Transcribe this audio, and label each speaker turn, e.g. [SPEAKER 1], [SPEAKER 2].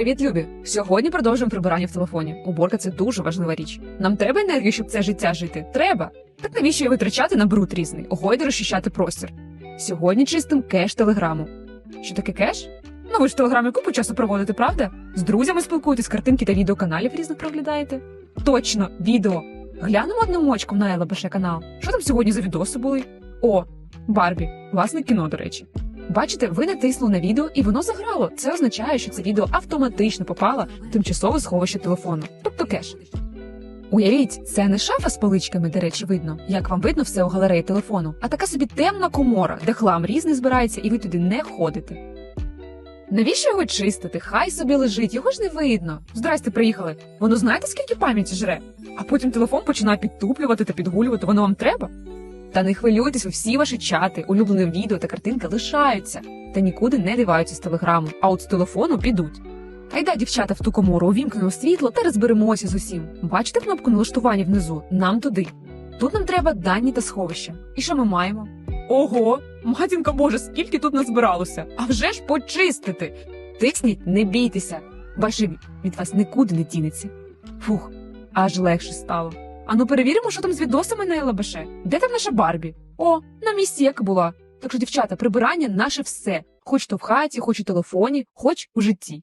[SPEAKER 1] Привіт, любі! Сьогодні продовжуємо прибирання в телефоні. Уборка це дуже важлива річ. Нам треба енергію, щоб це життя жити. Треба. Так навіщо її витрачати на бруд різний? Огойде розчищати простір. Сьогодні чистим кеш телеграму. Що таке кеш? Ну ви ж в телеграмі купу часу проводите, правда? З друзями спілкуєтесь, картинки та відеоканалів різних проглядаєте. Точно, відео. Глянемо одним очком на ЛБШ канал. Що там сьогодні за відоси були? О, Барбі, власне кіно, до речі. Бачите, ви натиснули на відео і воно заграло. Це означає, що це відео автоматично попало в тимчасове сховище телефону, тобто кеш. Уявіть, це не шафа з поличками, до речі, видно, як вам видно все у галереї телефону, а така собі темна комора, де хлам різний збирається, і ви туди не ходите. Навіщо його чистити? Хай собі лежить, його ж не видно. Здрасте, приїхали. Воно знаєте, скільки пам'яті жре? А потім телефон починає підтуплювати та підгулювати. Воно вам треба? Та не хвилюйтесь, всі ваші чати, улюблені відео та картинки лишаються та нікуди не діваються з телеграму, а от з телефону підуть. Гайда, дівчата, в ту комору увімкнемо світло та розберемося з усім. Бачите кнопку налаштування внизу? Нам туди. Тут нам треба дані та сховища. І що ми маємо? Ого, матінка Боже, скільки тут назбиралося! А вже ж почистити! Тисніть, не бійтеся. Бачи, від вас нікуди не дінеться. Фух, аж легше стало. Ану перевіримо, що там з відосами на ЛБШ. Де там наша Барбі? О, на місці як була. Так що, дівчата, прибирання наше все. Хоч то в хаті, хоч у телефоні, хоч у житті.